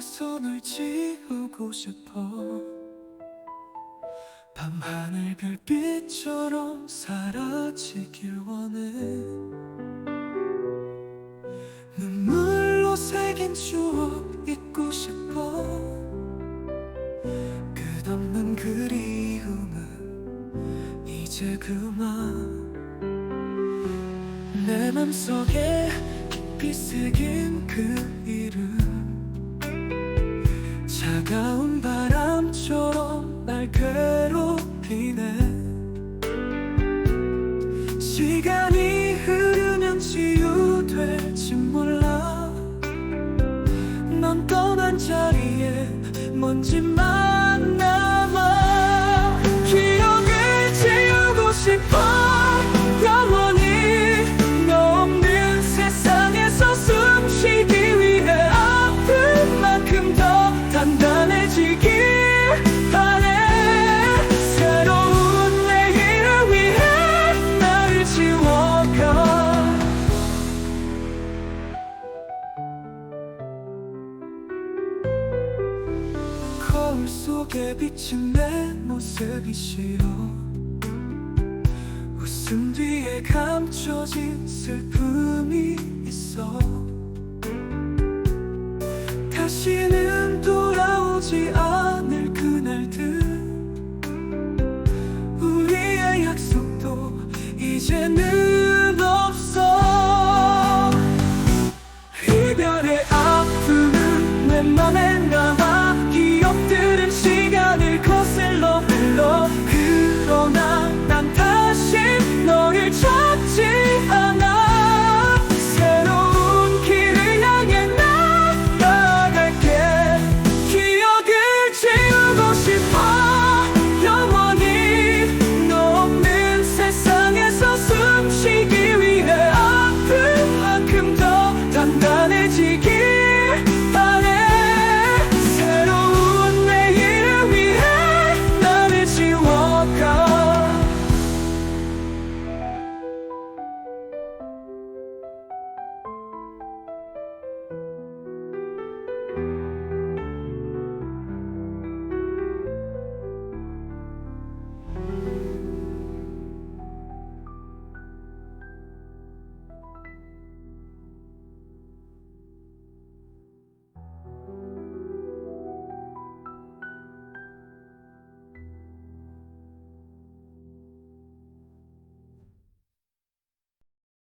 꿈을 지우고 싶어. 밤하늘 별빛처럼 사라지길 원해. 눈물로 새긴 추억 잊고 싶어. 끝없는 그리움은 이제 그만. 내 맘속에 깊이 새긴 그 이름 차가운 바람처럼 날 괴롭히네. 시간이 흐르면 치유될지 몰라. 넌 떠난 자리에 먼지만 거울 속에 비친 내 모습이 싫어. 웃음 뒤에 감춰진 슬픔이 있어. 다시는 돌아오지 않을 그날들. 우리의 약속도 이제는 없어. 이별의 아픔은 내 맘에